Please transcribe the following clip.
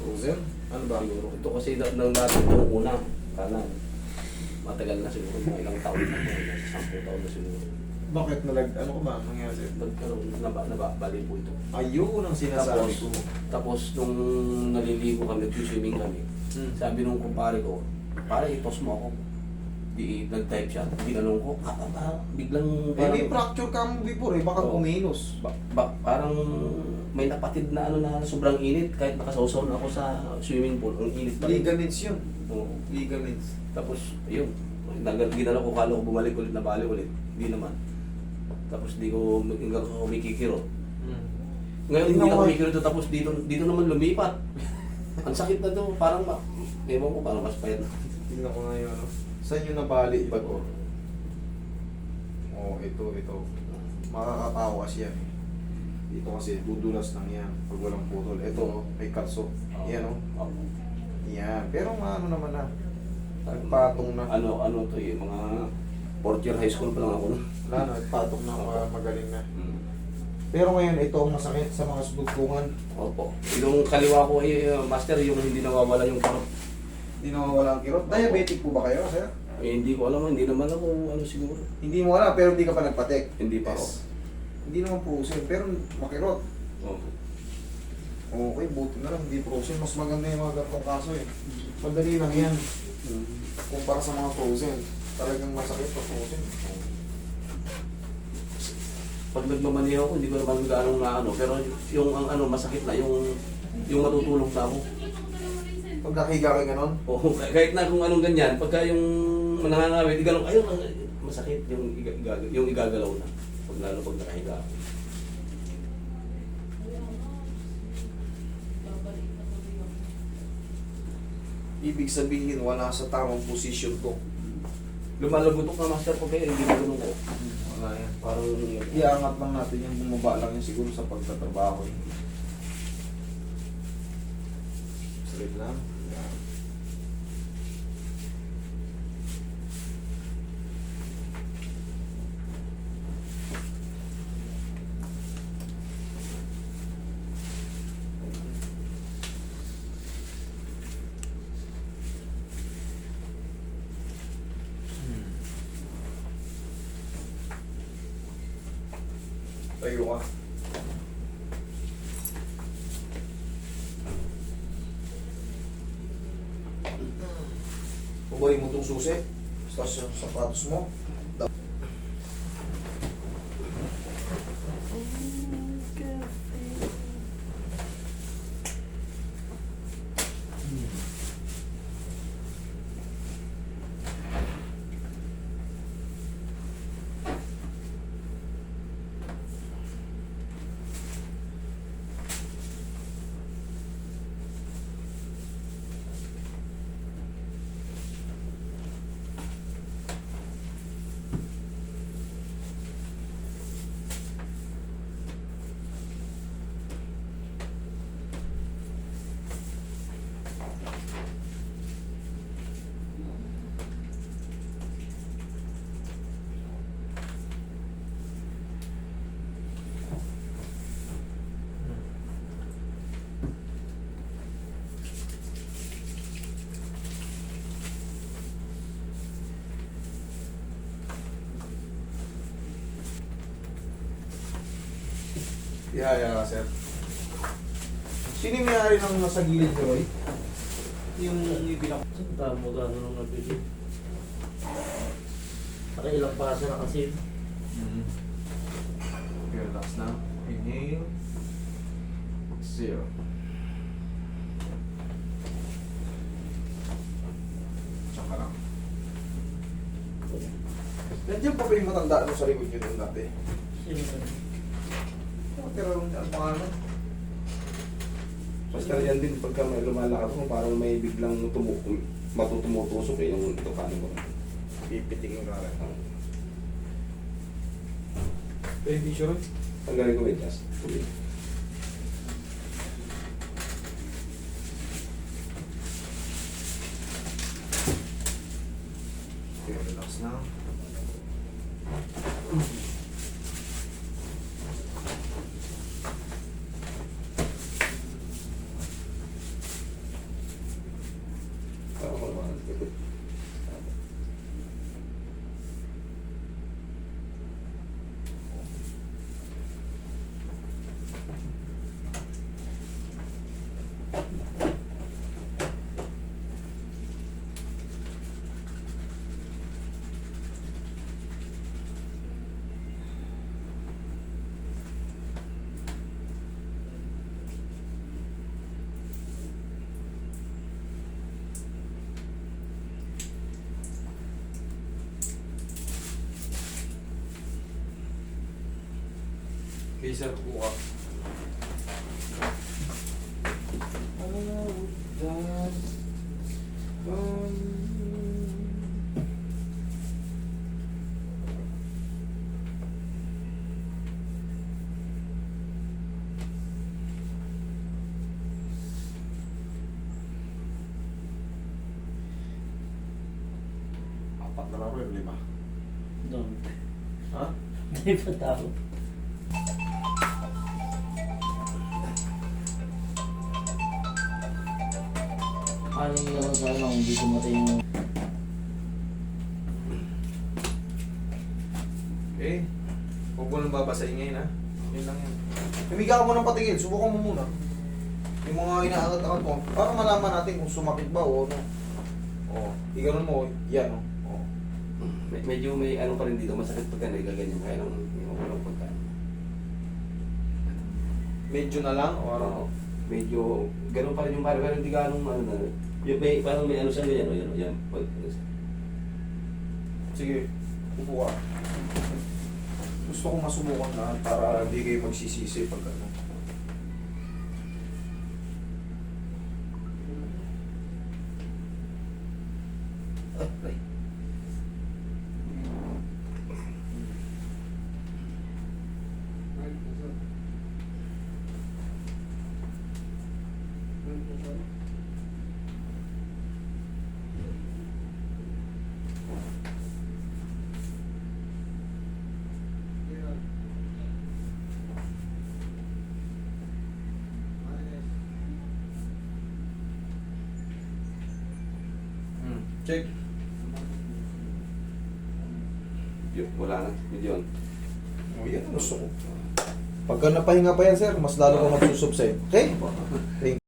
Frozen? Ano ba? Siguro. Ito kasi na- nang dati itong una, kanan. Matagal na siguro, mga ilang taon na po, nasa sampu taon na siguro. Bakit nalag, ano ko ba? Ang nangyari sa'yo? Nag, ano, naba, naba, bali po ito. Ayun ang sinasabi Tapos, ko. tapos nung naliligo kami, nag-swimming kami, Hmm. sabi nung kumpare ko, pare, itos mo ako. Di, nag-type siya, ginanong ko, ah, ah, ah, biglang Eh, may fracture ka mo before eh, baka Oo. kuminos. ba, ba, parang may napatid na ano na sobrang init kahit nakasawsaw na ako sa swimming pool, ang init pa rin. Ligaments yun. Oo. Ligaments. Tapos, yun, nagal, ginano ko, kala ko bumalik ulit, nabalik ulit. Hindi naman. Tapos di ko, hanggang ako kumikikiro. Hmm. Ngayon hindi na kumikiro to, tapos dito, dito naman lumipat. Ang sakit na to, parang, ma, ewan ko, parang mas payat na. Tingnan ko nga yun. Ano? Saan yung nabali? Pag, oh. oh, ito, ito. Makakatawas yan. eh. Dito kasi, dudulas lang yan. Pag walang putol. Ito, may kalso. Yan, oh. Oo. Yan. Pero maano naman na. Nagpatong na. Ano, ano to yung mga fourth year high school pa lang ako. no? Wala na, nagpatong na. mga magaling na. Mm. Pero ngayon, ito ang masakit sa mga sudugtungan. Opo. Yung kaliwa ko, eh, master, yung hindi nawawala yung parang, Hindi nawawala ang kirot. Diabetic po ba kayo, sir? eh, hindi ko alam, hindi naman ako, ano siguro. Hindi mo alam, pero hindi ka pa nagpatek. Hindi pa ako. Hindi naman frozen, pero makirot. Oo. Okay, buti na lang, hindi frozen. Mas maganda yung mga ganitong kaso eh. Madali lang yan. Kumpara sa mga frozen. Talagang masakit pa frozen. Pag nagmamaniho ako, hindi ko naman gaano na ano, pero yung ang ano, masakit na, yung yung matutulog na ako. Pag nakahiga ka ganon, Oo, kahit na kung anong ganyan, pagka yung nangangawit, igalong, ayun, ang- masakit yung, iga, iga- yung igagalaw na. Lalo pag nakahiga ako. ibig sabihin wala sa tamang posisyon ko. Lumalagutok na master ko kaya hindi ko ko. Wala yan. Parang, Iangat lang natin yung bumaba lang yan siguro sa pagtatrabaho. eh. Straight lang. Yan. Tayo ka. Huwag mo itong susi. Tapos yung sapatos mo. Ihaya ka, sir. Sino yung may-ari ng nasa gilid ko, Roy? Yung ibilang... Saan tamo gano'n nung nabili? Nakailang pasa na kasi. Mm-hmm. Okay, relax na. Inhale. Zero. Tsaka lang. Nandiyan pa ba yung matanda nung sa likod nyo nung dati? Sino yun? Pero ang pangalan. Basta yan din pagka may lumalakad ako, parang may biglang tumu matutumutusok eh, yung ito kanin ko. Pipiting yung karan. Ah, Pero hindi sure. Tanggalin ko may gas. Okay, relax na. Sir, kuha. Apat na laro yung lima. Doon. Ha? Hindi pa tao. Yung naman sa ano, hindi kumatay yung... Okay. Huwag mo nang babasahin ngayon ha. Yun lang yan. Humiga ka mo ng patigil. Subukan mo muna. Yung mga inaangat-angat mo. Para malaman natin kung sumakit ba o ano. Oo. Iganon mo. Yan o. Oo. Med- medyo may ano pa rin dito, masakit pagka nagaganyan. Kaya lang, yung ako lang pagka. Medyo na lang o ano. Oo. Medyo, ganun pa rin yung parang, pero hindi ganun ano na. Yung may, parang may ano siya ganyan, o yan, o yan. Pag. Sige. Upo ka. Gusto kong masubukan na para hindi kayo magsisisi pag ano. Ay. Hmm. Check. Yun, wala na. Medyo yun. Oh, yan gusto ko. Pagka napahinga pa yan, sir, mas lalo ko magsusubside. Okay? Thank you.